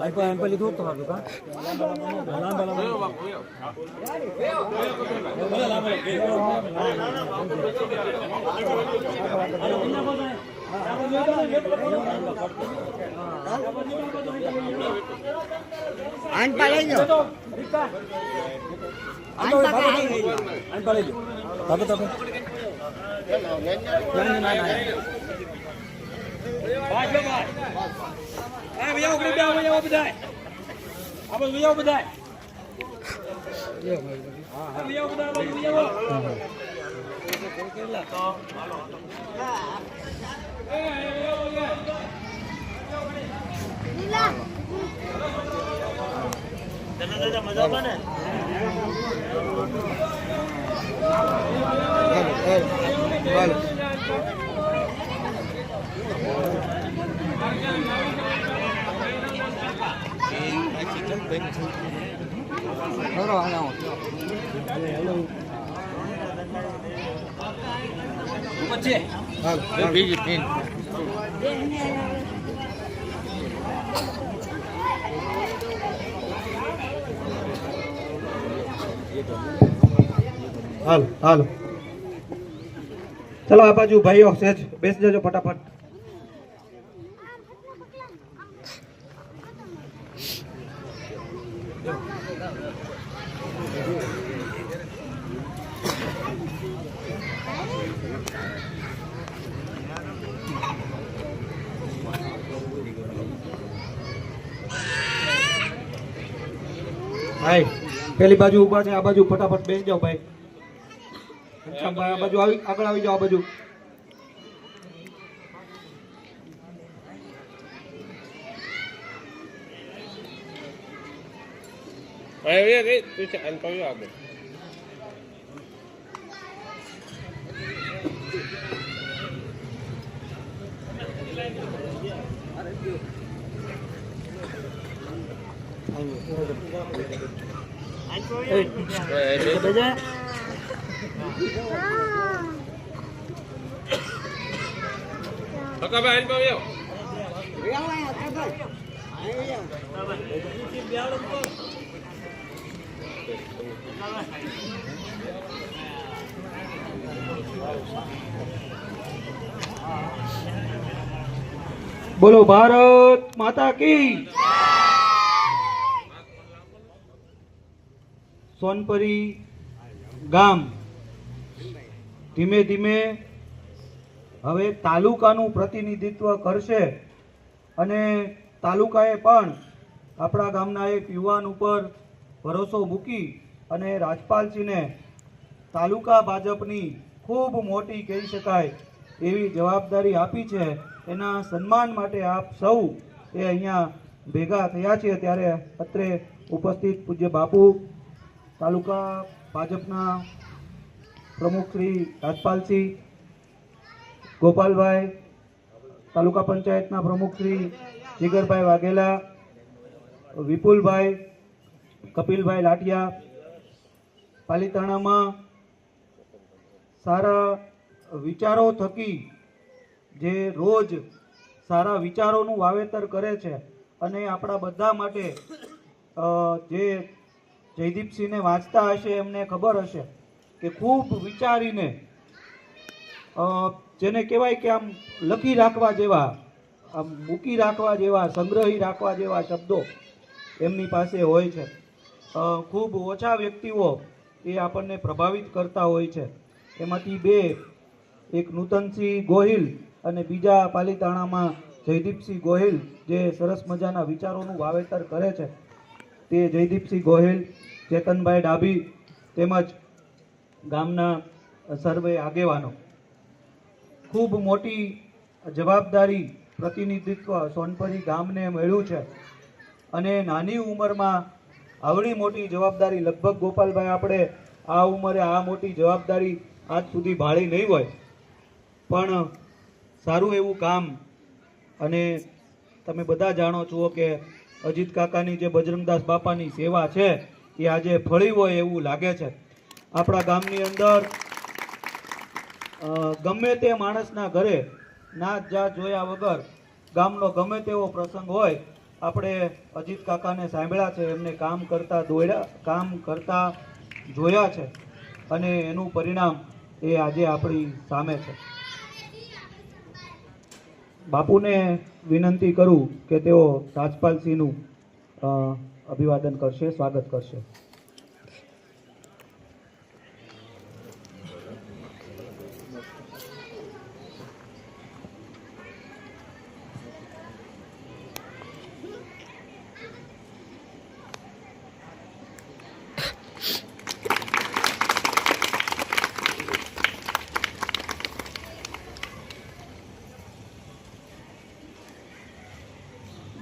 આઈ પણ પેલી દૂર તો હતું કા લાંબા લાંબા આન પાડે જો આન પકડાઈ ગઈ આઈ પાડી લે તબે તબે ના ના ના ભાઈ ભાઈ આ ભૈયા ઉકડી બે ભૈયા બધાય આ બસ ભૈયા બધાય હા ભૈયા બધા ભૈયા પછી હાલ હાલ. ચલો આ બાજુ ભાઈઓ, સેજ, બેસી જજો ફટાફટ. ભાઈ પેલી બાજુ ઊભા છે, આ બાજુ ફટાફટ બેસી જાઓ ભાઈ. ઘનશ્યામભાઈ આ બાજુ આવી આગળ આવી જાઓ આ બાજુ bahan kau આવ્યો બોલો ભારત માતા કી સોનપરી ગામ ધીમે ધીમે હવે તાલુકાનું પ્રતિનિધિત્વ કરશે અને તાલુકાએ પણ આપણા ગામના એક યુવાન ઉપર ભરોસો મૂકી અને રાજપાલજીને તાલુકા ભાજપની ખૂબ મોટી કહી શકાય એવી જવાબદારી આપી છે. એના સન્માન માટે આપ સૌ એ અહીંયા ભેગા થયા છે ત્યારે અત્રે ઉપસ્થિત પૂજ્ય બાપુ તાલુકા ભાજપના પ્રમુખ શ્રી રાજપાલસિંહ, ગોપાલભાઈ, તાલુકા પંચાયતના પ્રમુખ શ્રી જીગરભાઈ વાઘેલા, વિપુલભાઈ, કપિલભાઈ લાઠિયા પાલીતાણામાં સારા વિચારો થકી જે રોજ સારા વિચારોનું વાવેતર કરે છે અને આપણા બધા માટે જે જયદીપસિંહને વાંચતા હશે એમને ખબર હશે. કે ખૂબ વિચારીને જેને કહેવાય કે આમ લખી રાખવા જેવા, આમ મૂકી રાખવા જેવા, સંગ્રહી રાખવા જેવા શબ્દો એમની પાસે હોય છે. ખૂબ ઓછા વ્યક્તિઓ એ આપણને પ્રભાવિત કરતા હોય છે. એમાંથી બે, એક નૂતનસિંહ ગોહિલ અને બીજા પાલીતાણામાં જયદીપસિંહ ગોહિલ જે સરસ મજાના વિચારોનું વાવેતર કરે છે. તે જયદીપસિંહ ગોહિલ, ચેતનભાઈ ડાભી તેમજ ગામના સર્વે આગેવાનો. ખૂબ મોટી જવાબદારી, પ્રતિનિધિત્વ સોનપરી ગામને મળ્યું છે અને નાની ઉંમરમાં આવડી મોટી જવાબદારી લગભગ ગોપાલભાઈ આપણે આ ઉંમરે આ મોટી જવાબદારી આજ સુધી ભાળી નહીં હોય. પણ સારું એવું કામ અને તમે બધા જાણો છો કે અજીત કાકાની જે બજરંગદાસ બાપાની સેવા છે એ આજે ફળી હોય એવું લાગે છે. આપણા ગામની અંદર ગમે તે માણસના ઘરે નાચ જાત જોયા વગર ગામનો ગમે તેવો પ્રસંગ હોય, આપણે અજીત કાકાને સાંભળ્યા છે, એમને કામ કરતા દોડ્યા, કામ કરતા જોયા છે અને એનું પરિણામ એ આજે આપણી સામે છે. બાપુને વિનંતી કરું કે તેઓ રાજપાલસિંહનું અભિવાદન કરશે, સ્વાગત કરશે.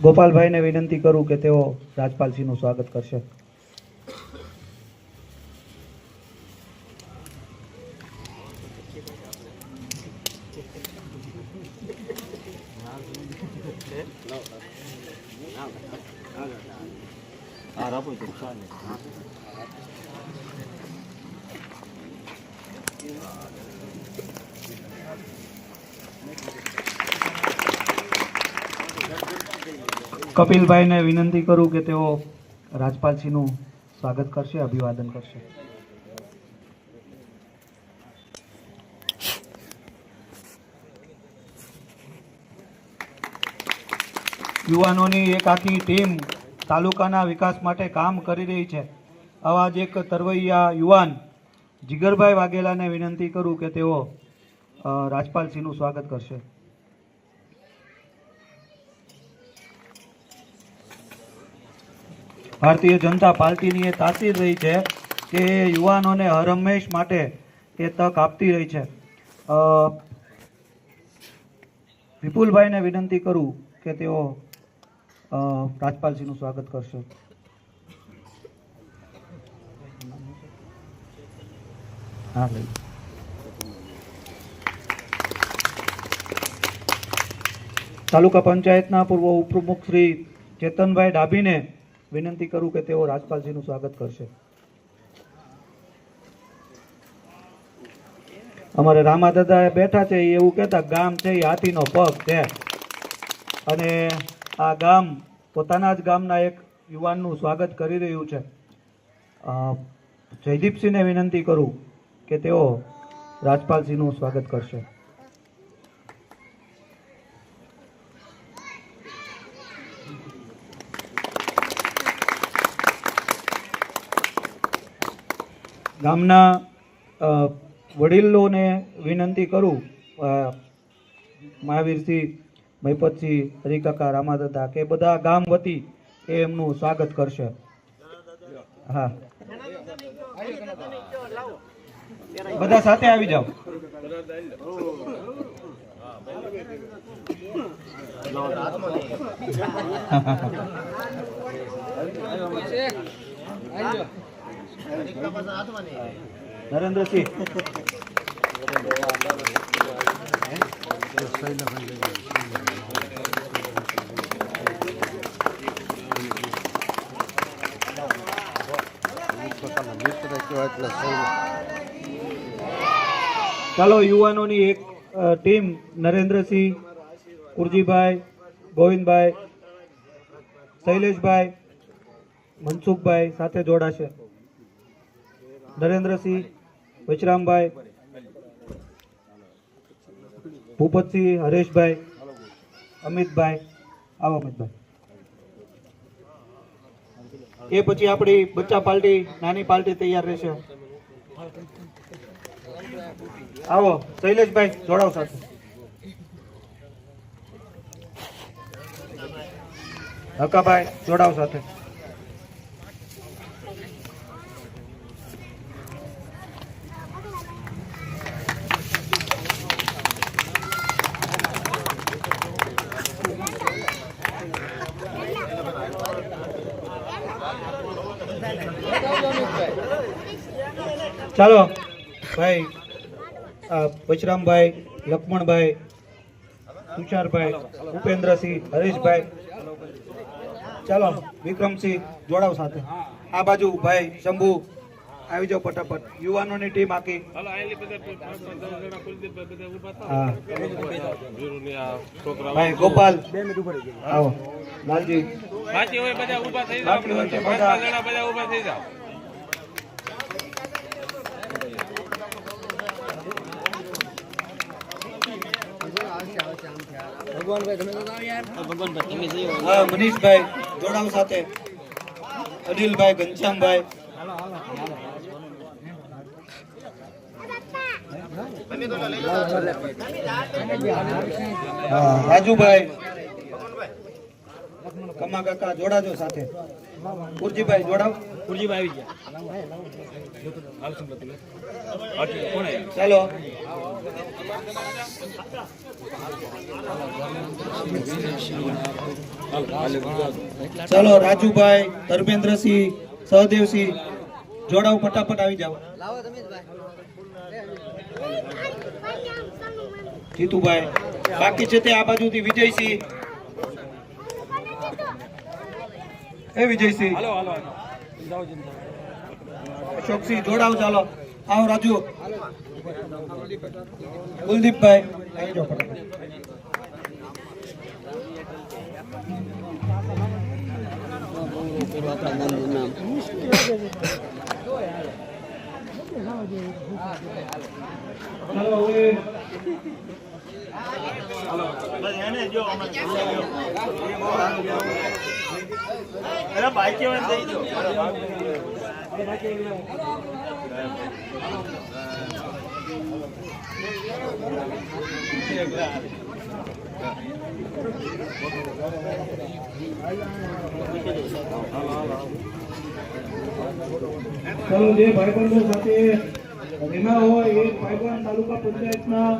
ગોપાલભાઈને વિનંતી કરું કે તેઓ રાજપાલસિંહનું સ્વાગત કરશે. કપિલભાઈને વિનંતી કરું કે તેઓ રાજપાલસિંહનું સ્વાગત કરશે, અભિવાદન કરશે. યુવાનોની એક આખી ટીમ તાલુકાના વિકાસ માટે કામ કરી રહી છે. આવા જ એક તરવૈયા યુવાન જીગરભાઈ વાઘેલાને વિનંતી કરું કે તેઓ રાજપાલસિંહનું સ્વાગત કરશે. ભારતીય જનતા પાર્ટીની એ તાસીર રહી છે કે યુવાનોને હર હંમેશ માટે એ તક આપતી રહી છે. વિપુલભાઈને વિનંતી કરું કે તેઓ રાજપાલજીનું સ્વાગત કરશે. હા, ભાઈ. તાલુકા પંચાયતના પૂર્વ ઉપપ્રમુખ શ્રી ચેતનભાઈ ડાભીને વિનંતી કરું કે તેઓ રાજપાલજીનું સ્વાગત કરશે. અમારે રામા દાદા બેઠા છે એવું કહેતા, ગામ છે, એ હાથીનો પગ છે. અને આ ગામ પોતાના જ ગામના એક યુવાનનું સ્વાગત કરી રહ્યું છે. જયદીપસિંહને વિનંતી કરું કે તેઓ રાજપાલસિંહનું સ્વાગત કરશે. ગામના વડીલોને વિનંતી કરું મહાવીરસિંહ મહિપતસિંહ હરિકાકા રામાદાદા કે બધા ગામ વતી એ એમનું સ્વાગત કરશે. હા. બધા સાથે આવી જાઓ. નરેન્દ્રસિંહ. ચાલો યુવાનોની એક ટીમ નરેન્દ્રસિંહ કુરજીભાઈ ગોવિંદભાઈ શૈલેષભાઈ મનસુખભાઈ સાથે જોડાશે. નરેન્દ્રસિંહ, વચરામભાઈ, ભૂપતસિંહ, હરેશભાઈ, અમિતભાઈ, આવો અમિતભાઈ. એ પછી આપણી બચ્ચા પાર્ટી નાની પાર્ટી તૈયાર રહેશે. આવો, શૈલેષભાઈ જોડાવ સાથે. હકાભાઈ જોડાવ સાથે. ચાલો ભાઈ બચરામભાઈ લક્ષ્મણભાઈ તુષારભાઈ ઉપેન્દ્રસિંહ હરેશભાઈ. ચાલો વિક્રમસિંહ જોડાવ સાથે. આ બાજુ ભાઈ શંભુ આવી જાઓ ફટાફટ. યુવાનોની ટીમ આખી. ઊભા. ભાઈ ગોપાલ. આવો. લાલજી. બાકી હોય બધા ઊભા થઈ જાઓ. બધા. હોય થઈ પાંચ હા મનીષભાઈ જોડાવ સાથે અનિલભાઈ ઘનશ્યામભાઈ રાજુભાઈ કમા કાકા જોડાજો સાથે. કુરજીભાઈ જોડાવ કુરજીભાઈ આવી ગયા. ચાલો. ચાલો રાજુભાઈ ધર્મેન્દ્રસિંહ સહદેવસિંહ જોડાવ ફટાફટ આવી જાઓ. જીતુભાઈ બાકી છે તે આ બાજુથી વિજયસિંહ. એ વિજયસિંહ. હાલો હાલો. અશોકસિંહ જોડાવ ચાલો. આવો રાજુ. કુલદીપભાઈ. આવી જાઓ ફટાફટ ચાલો હવે ચાલો જે ભાઈબંધો સાથે રહેના હોય એ ભાઈબંધ તાલુકા પંચાયતના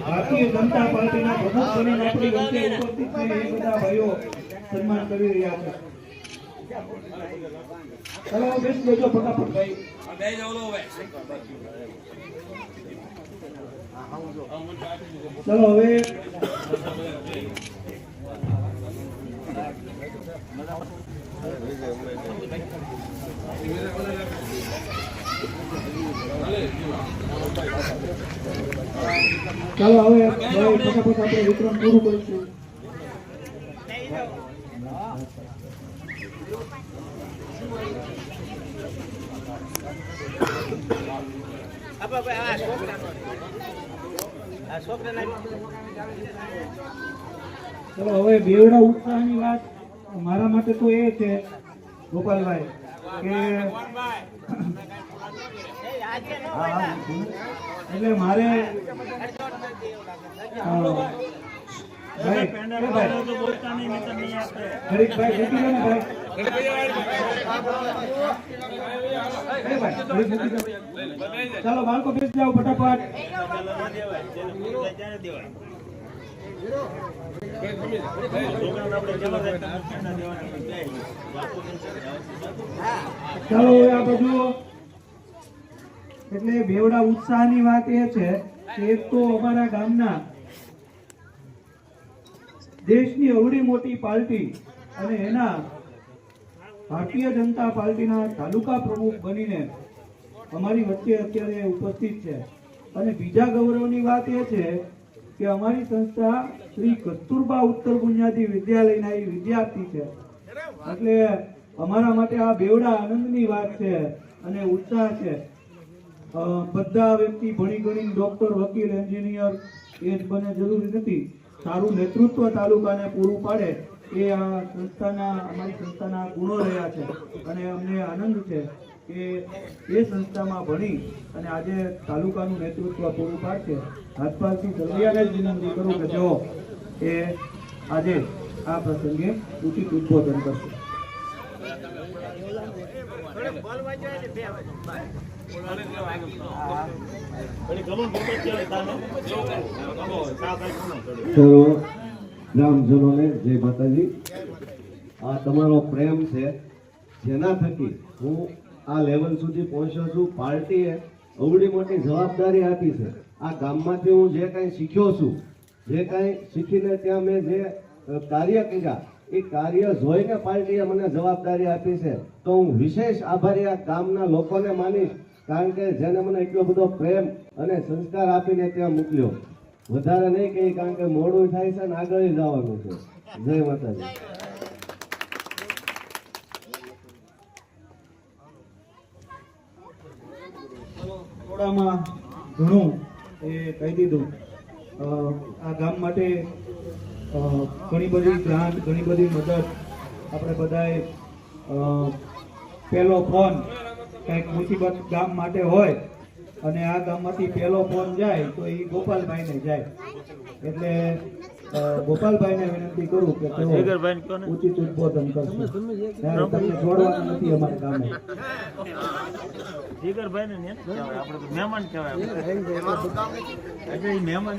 ભારતીય જનતા પાર્ટીના પ્રમુખ બનીને આપણી ઉપસ્થિત છે એ બધા ભાઈઓ. સન્માન કરી રહ્યા છે. ચાલો બેસી લેજો ફટાફટ, ભાઈ. ચાલો, હવે ચાલો, હવે ફટાફટ આપણે વિતરણ પૂરું કરીશું. ચલો હવે બેવડા ઉત્સાહની વાત મારા માટે તો એ છે ગોપાલભાઈ કે. એટલે મારે. ચાલો, બાળકો બેસી જાઓ ફટાફટ. ચાલો આ બધું એટલે બેવડા ઉત્સાહની વાત એ છે કે એક તો અમારા ગામના દેશની અવડી મોટી પાર્ટી અને એના ભારતીય જનતા પાર્ટીના તાલુકા પ્રમુખ બનીને અમારી વચ્ચે અત્યારે ઉપસ્થિત છે. અને બીજા ગૌરવની વાત એ છે કે અમારી સંસ્થા શ્રી કસ્તુરબા ઉત્તર બુનિયાદી વિદ્યાલયના એ વિદ્યાર્થી છે. એટલે અમારા માટે આ બેવડા આનંદની વાત છે અને ઉત્સાહ છે. બધા વ્યક્તિ ભણી ગણીને ડોક્ટર વકીલ એન્જિનિયર એ જ બને જરૂરી નથી. સારું નેતૃત્વ તાલુકાને પૂરું પાડે એ આ સંસ્થાના, અમારી સંસ્થાના ગુણો રહ્યા છે. અને અમને આનંદ છે કે એ સંસ્થામાં ભણી અને આજે તાલુકાનું નેતૃત્વ પૂરું પાડશે. હાથપાલથી સરવૈયાને જ વિનંતી કરું કે જો એ આજે આ પ્રસંગે ઉચિત ઉદ્બોધન કરશે. ચલો, ગ્રામજનોને જય માતાજી. આ તમારો પ્રેમ છે. જેના થકી હું આ લેવલ સુધી પહોંચ્યો છું. પાર્ટીએ અવડી મોટી જવાબદારી આપી છે. આ ગામમાંથી હું જે કાંઈ શીખ્યો છું, જે કાંઈ શીખીને ત્યાં મેં જે કાર્ય કર્યા, એ કાર્ય જોઈને પાર્ટીએ મને જવાબદારી આપી છે. તો હું વિશેષ આભારી આ ગામના લોકોને માનીશ. કારણ કે જેને મને એટલો બધો પ્રેમ અને સંસ્કાર આપીને ત્યાં મોકલ્યો વધારે નહીં કહી, કારણ કે મોડું થાય છે ને આગળ જવાનું છે. જય માતાજી. થોડામાં ઘણું એ કહી દીધું. આ ગામ માટે ઘણી બધી ગ્રાન્ટ, ઘણી બધી મદદ. આપણે બધાએ પહેલો ફોન કંઈક મુસીબત ગામ માટે હોય અને આ ગામમાંથી પહેલો ફોન જાય તો એ ગોપાલભાઈને જાય. એટલે ગોપાલભાઈને વિનંતી કરું કે તેઓ ઉચિત ઉદબોધન કરશે. તમને જોડવાનું નથી અમારા ગામે. જીગરભાઈ ને? મહેમાન કહેવાય એટલે મહેમાન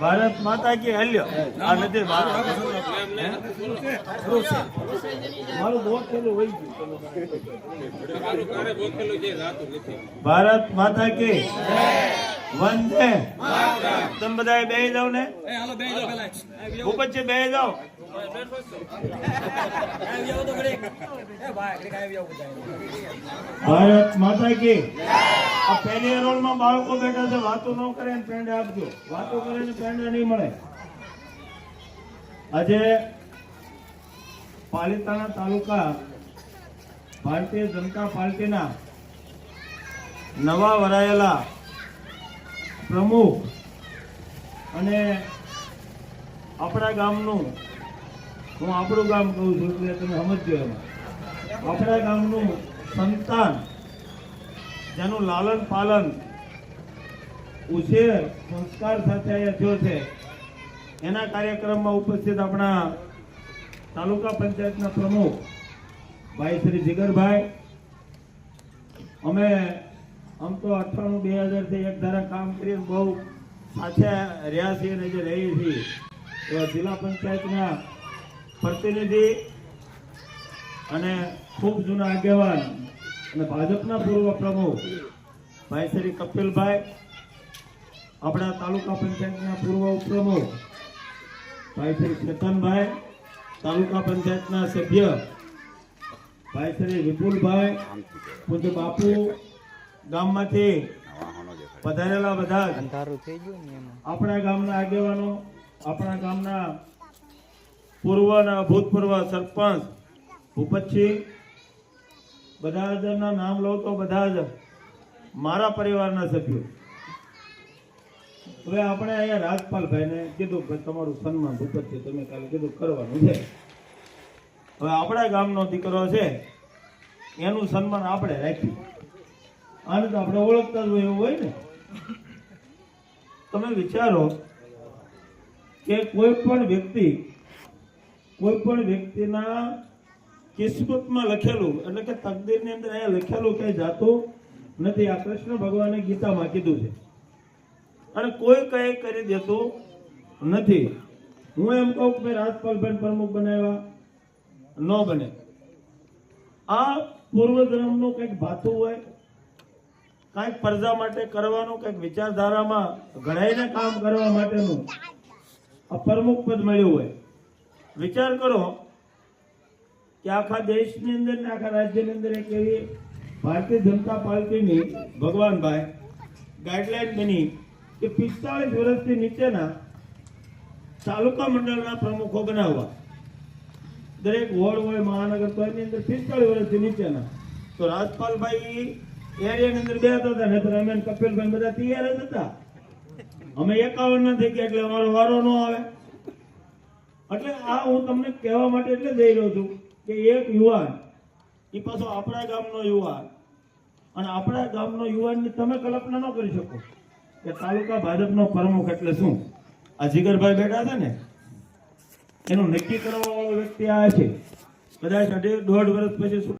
ભારત માતા કે હલ્યો. આ નથી મારું બહુ થયેલું હોય ગયું. ભારત માતા કે વંદે. તમે બધા ને. બે જાઓ પેલા. ઉપર છે જાવ જાઓ. ભારત માતા કી. આ પહેલી રોલમાં બાળકો બેઠા છે, વાતો ન કરે ને પેંડા આપજો. વાતો કરે ને પેંડા નહીં મળે. આજે પાલિતાણા તાલુકા ભારતીય જનતા પાર્ટીના નવા વરાયેલા પ્રમુખ અને આપણા ગામનું હું આપણું ગામ કહું છું એટલે તમે સમજજો એમાં. આપણા ગામનું સંતાન, જેનું લાલન પાલન, ઉછેર, સંસ્કાર સાથે અહીંયા થયો છે. એના કાર્યક્રમમાં ઉપસ્થિત આપણા તાલુકા પંચાયતના પ્રમુખ ભાઈ શ્રી જીગરભાઈ. અમે આમ તો અઠ્ઠાણું બે હજારથી એક ધારા કામ કરીને બહુ સાથે રહ્યા છીએ અને જે રહીએ છીએ. એવા જિલ્લા પંચાયતના પ્રતિનિધિ અને ખૂબ જૂના આગેવાન અને ભાજપના પૂર્વ પ્રમુખ ભાઈ શ્રી કપિલભાઈ આપણા તાલુકા પંચાયતના પૂર્વ ઉપપ્રમુખ ભાઈ શ્રી ચેતનભાઈ તાલુકા પંચાયતના સભ્ય ભાઈ શ્રી વિપુલભાઈ પૂજ્ય બાપુ ગામમાંથી પધારેલા બધા આપણા ગામના આગેવાનો આપણા ગામના પૂર્વ અને ભૂતપૂર્વ સરપંચ ભૂપતસિંહ. બધા જણના નામ લઉં તો બધા જ મારા પરિવારના સભ્યો. હવે આપણે અહીંયા રાજપાલભાઈને કીધું કે તમારું સન્માન ભૂપતસિંહ તમે કાલે કીધું કરવાનું છે. હવે આપણા ગામનો દીકરો છે, એનું સન્માન આપણે રાખ્યું. આને તો આપણે ઓળખતા જ હોય એવું હોય ને. તમે વિચારો કે કોઈ પણ વ્યક્તિ કોઈ પણ વ્યક્તિના કિસ્મતમાં લખેલું, એટલે કે તકદીરની અંદર અહીંયા લખેલું ક્યાંય જાતું નથી. આ કૃષ્ણ ભગવાને ગીતામાં કીધું છે. અને કોઈ કઈ કરી દેતું નથી. હું એમ કહું કે ભાઈ રાજપાલભાઈ પ્રમુખ બનાવ્યા, ન બને. આ પૂર્વ જન્મનું કંઈક ભાતું હોય, કાંઈક પ્રજા માટે કરવાનું, કંઈક વિચારધારામાં ઘડાઈને કામ કરવા માટેનું આ પ્રમુખ પદ મળ્યું હોય. વિચાર કરો કે આખા દેશની અંદર ને આખા રાજ્યની અંદર એક એવી ભારતીય જનતા પાર્ટીની ભગવાનભાઈ ગાઈડલાઈન બની કે પિસ્તાળીસ વર્ષથી નીચેના તાલુકા મંડળના પ્રમુખો બનાવવા. દરેક વોર્ડ હોય મહાનગર તો એની અંદર પિસ્તાળીસ વર્ષથી નીચેના. તો રાજપાલભાઈ એરિયાની અંદર બે હતા ને તો અમે કપિલભાઈ બધા તૈયાર જ હતા. અમે એકાવન ના થઈ ગયા એટલે અમારો વારો ન આવે. એટલે આ હું તમને કહેવા માટે એટલે જઈ રહ્યો છું કે એક યુવાન, એ પાછો આપણા ગામનો યુવાન. અને આપણા ગામનો યુવાનની તમે કલ્પના ન કરી શકો કે તાલુકા ભાજપનો પ્રમુખ એટલે શું? આ જીગરભાઈ બેઠા છે ને, એનું નક્કી કરવા વાળો વ્યક્તિ આ છે. કદાચ અઢી દોઢ વર્ષ પછી